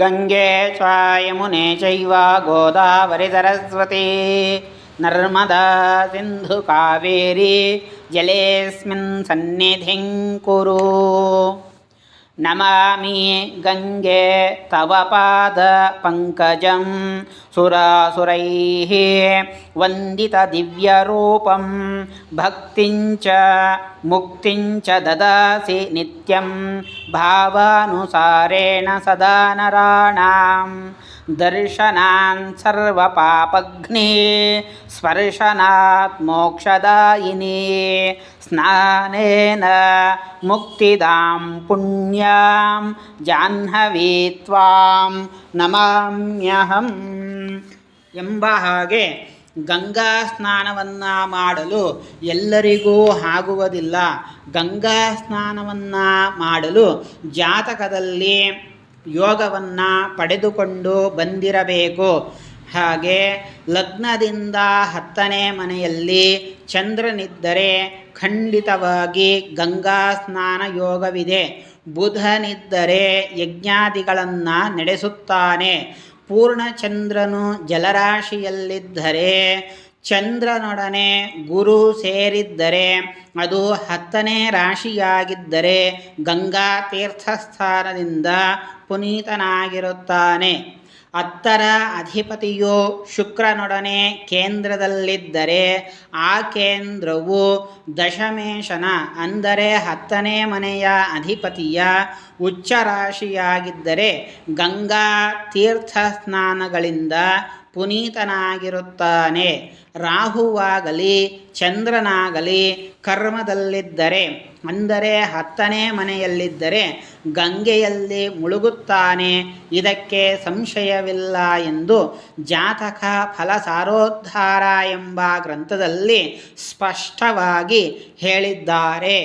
గంగే స్వాయమునే చైవ గోదావరి సరస్వతి నర్మదా సింధు కావేరీ జలేస్మిన్ సన్నిధిం కురు नमामि गङ्गे तव पादपङ्कजं सुरासुरैः वन्दितदिव्यरूपं भक्तिं च मुक्तिं च ददासि नित्यं भावानुसारेण सदा नराणाम् ದರ್ಶನಾನ್ ಸರ್ವಪಾಪಗ್ನಿ ಸ್ಪರ್ಶನಾತ್ ಮೋಕ್ಷದಾಯಿನಿ. ಸ್ನಾನೇನ ಮುಕ್ತಿದಾಂ ಪುಣ್ಯಾಂ ಜಾಹ್ನವೀ ತ್ವಾಂ ನಮಾಮ್ಯಹಂ. ಎಂಬ ಹಾಗೆ ಗಂಗಾ ಸ್ನಾನವನ್ನು ಮಾಡಲು ಎಲ್ಲರಿಗೂ ಆಗುವುದಿಲ್ಲ. ಗಂಗಾ ಸ್ನಾನವನ್ನು ಮಾಡಲು ಜಾತಕದಲ್ಲಿ ಯೋಗವನ್ನು ಪಡೆದುಕೊಂಡು ಬಂದಿರಬೇಕು. ಹಾಗೆ ಲಗ್ನದಿಂದ ಹತ್ತನೇ ಮನೆಯಲ್ಲಿ ಚಂದ್ರನಿದ್ದರೆ ಖಂಡಿತವಾಗಿ ಗಂಗಾ ಸ್ನಾನ ಯೋಗವಿದೆ. ಬುಧನಿದ್ದರೆ ಯಜ್ಞಾದಿಗಳನ್ನು ನಡೆಸುತ್ತಾನೆ. ಪೂರ್ಣಚಂದ್ರನು ಜಲರಾಶಿಯಲ್ಲಿದ್ದರೆ ಚಂದ್ರನೊಡನೆ ಗುರು ಸೇರಿದ್ದರೆ ಅದು ಹತ್ತನೇ ರಾಶಿಯಾಗಿದ್ದರೆ ಗಂಗಾ ತೀರ್ಥಸ್ಥಾನದಿಂದ ಪುನೀತನಾಗಿರುತ್ತಾನೆ. ಹತ್ತರ ಅಧಿಪತಿಯು ಶುಕ್ರನೊಡನೆ ಕೇಂದ್ರದಲ್ಲಿದ್ದರೆ ಆ ಕೇಂದ್ರವು ದಶಮೇಶನ, ಅಂದರೆ ಹತ್ತನೇ ಮನೆಯ ಅಧಿಪತಿಯ ಉಚ್ಚ ರಾಶಿಯಾಗಿದ್ದರೆ ಗಂಗಾ ತೀರ್ಥ ಸ್ನಾನಗಳಿಂದ ಪುನೀತನಾಗಿರುತ್ತಾನೆ. ರಾಹುವಾಗಲಿ, ಚಂದ್ರನಾಗಲಿ, ಕರ್ಮದಲ್ಲಿದ್ದರೆ, ಅಂದರೆ ಹತ್ತನೇ ಮನೆಯಲ್ಲಿದ್ದರೆ, ಗಂಗೆಯಲ್ಲಿ ಮುಳುಗುತ್ತಾನೆ. ಇದಕ್ಕೆ ಸಂಶಯವಿಲ್ಲ ಎಂದು ಜಾತಕ ಫಲಸಾರೋದ್ಧಾರ ಎಂಬ ಗ್ರಂಥದಲ್ಲಿ ಸ್ಪಷ್ಟವಾಗಿ ಹೇಳಿದ್ದಾರೆ.